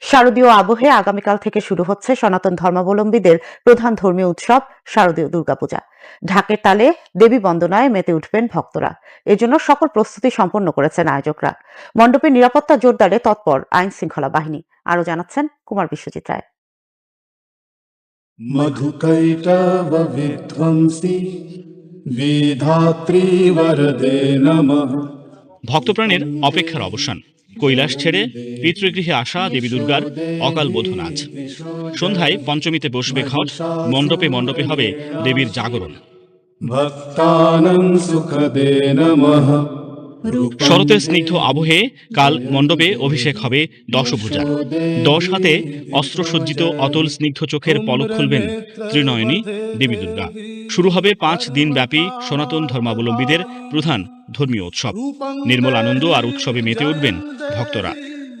শারদীয় আবহে আগামীকাল থেকে শুরু হচ্ছে সনাতন ধর্মাবলম্বীদের প্রধান ধর্মীয় উৎসব শারদীয় দুর্গাপূজা। ঢাকের তালে দেবী বন্দনায় মেতে উঠবেন ভক্তরা। এজন্য সকল প্রস্তুতি সম্পন্ন করেছেন আয়োজকরা। মণ্ডপের নিরাপত্তা জোরদারে তৎপর আইন শৃঙ্খলা বাহিনী। আরও জানাচ্ছেন কুমার বিশ্বজিৎ রায়। মধুকৈটব ভক্তপ্রাণের অপেক্ষার অবসান। কৈলাস ছেড়ে পিতৃগৃহে আসা দেবী দুর্গার অকাল বোধন আজ সন্ধ্যায় পঞ্চমীতে বসবে ঘট, মণ্ডপে মণ্ডপে হবে দেবীর জাগরণ। ভক্তানং সুখদে নমঃ। শরতের স্নিগ্ধ আবহে কাল মণ্ডপে অভিষেক হবে দশভূজা। দশ হাতে অস্ত্রসজ্জিত অতল স্নিগ্ধ চোখের পলক খুলবেন ত্রিনয়নী দেবী দুর্গা। শুরু হবে পাঁচ দিনব্যাপী সনাতন ধর্মাবলম্বীদের প্রধান ধর্মীয় উৎসব। নির্মল আনন্দ আর উৎসবে মেতে উঠবেন ভক্তরা।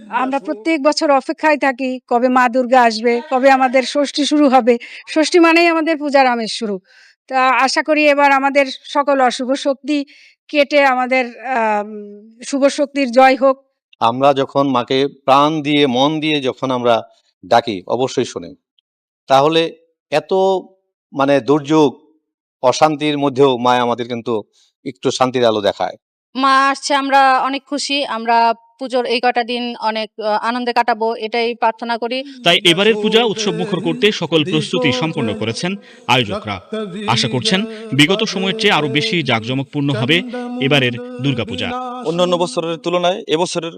আমরা প্রত্যেক বছর অপেক্ষায় থাকি কবে মা দুর্গা আসবে, কবে আমাদের ষষ্ঠী শুরু হবে। ষষ্ঠী মানেই আমাদের পূজার আমেজ শুরু। তা আশা করি এবার আমাদের সকল অশুভ শক্তি কেটে আমাদের শুভ শক্তির জয় হোক। আমরা যখন মাকে প্রাণ দিয়ে মন দিয়ে যখন আমরা ডাকি অবশ্যই শোনেন তাহলে এত মানে দুর্যোগ অশান্তির মধ্যেও মা আমাদের কিন্তু একটু শান্তির আলো দেখায়। মা আসছে আমরা অনেক খুশি। আমরা পুজোর এই কটা দিন অনেক আনন্দে কাটাবো এটাই প্রার্থনা করি। তাই এবারের পূজা উৎসব মুখর করতে সকল প্রস্তুতি সম্পন্ন করেছেন আয়োজকরা। আশা করছেন বিগত সময়ের চেয়ে আরও বেশি জাঁকজমকপূর্ণ হবে এবারের দুর্গাপূজা। অন্যান্য বছরের তুলনায় এবছরের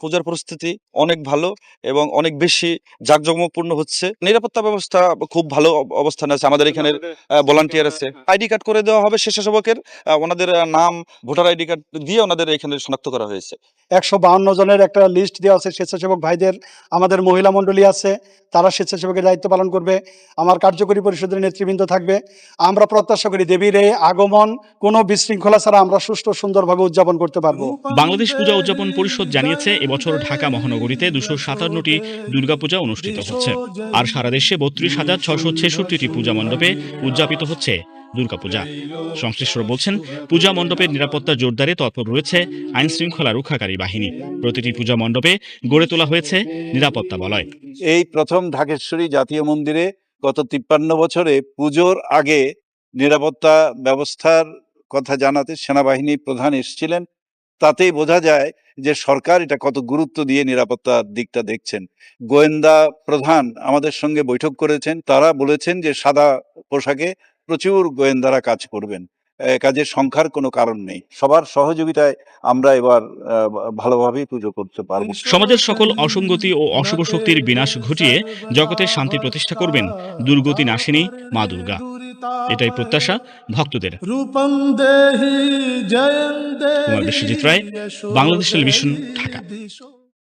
পূজার পরিস্থিতি অনেক ভালো এবং অনেক বেশি জাঁকজমকপূর্ণ হচ্ছে। নিরাপত্তা ব্যবস্থা খুব ভালো অব- অবস্থানে আছে। আমাদের এখানের ভলান্টিয়ার আছে। আইডি কার্ড করে দেওয়া হবে স্বেচ্ছাসেবকের। আহ, ওনাদের নাম ভোটার আইডি কার্ড দিয়ে ওনাদের এখানে শনাক্ত করা হয়েছে। একশো বাহান্ন জনের একটা লিস্ট দেওয়া আছে, স্বেচ্ছাসেবক ভাইদের, আমাদের মহিলা মণ্ডলী আছে, তারা স্বেচ্ছাসেবকের দায়িত্ব পালন করবে, আমার কার্যকরী পরিষদের নেতৃবৃন্দ থাকবে। আমরা প্রত্যাশা করি দেবীর এই আগমন কোনো বিশৃঙ্খলা ছাড়া আমরা সুষ্ঠু সুন্দরভাবে উদযাপন করতে পারব। বাংলাদেশ পূজা উদযাপন পরিষদ জানিয়েছে, এবছর ঢাকা মহানগরীতে দুশো সাতান্নটি দুর্গাপূজা অনুষ্ঠিত হচ্ছে। আর সারা দেশে বত্রিশ হাজার ছশো ছেষট্টিটি পূজা মণ্ডপে উদযাপিত হচ্ছে। দুর্গাপূজা সংশ্লিষ্টরা বলছেন, পূজা মণ্ডপের নিরাপত্তা জোরদারে তৎপর রয়েছে আইন শৃঙ্খলা রক্ষাকারী বাহিনী। প্রতিটি পূজা মণ্ডপে গড়ে তোলা হয়েছে নিরাপত্তা বলয়। এই প্রথম ঢাকেশ্বরী জাতীয় মন্দিরে গত তিপ্পান্ন বছরে পুজোর আগে নিরাপত্তা ব্যবস্থার কথা জানাতে সেনাবাহিনী প্রধান এসেছিলেন। তাতেই বোঝা যায় যে সরকার এটা কত গুরুত্ব দিয়ে নিরাপত্তার দিকটা দেখছেন। গোয়েন্দা প্রধান আমাদের সঙ্গে বৈঠক করেছেন। তারা বলেছেন যে সাদা পোশাকে প্রচুর গোয়েন্দারা কাজ করবেন। কাজের সংখ্যার কোনো কারণ নেই। সবার সহযোগিতায় আমরা এবার ভালোভাবে পুজো করতে পারব। সমাজের সকল অসঙ্গতি ও অশুভ শক্তির বিনাশ ঘটিয়ে জগতের শান্তি প্রতিষ্ঠা করবেন দুর্গতি নাশিনী মা দুর্গা। এটাই প্রত্যাশা ভক্তদের। কুমার বিশ্বজিৎ রায় বাংলাদেশ টেলিভিশন ঢাকা।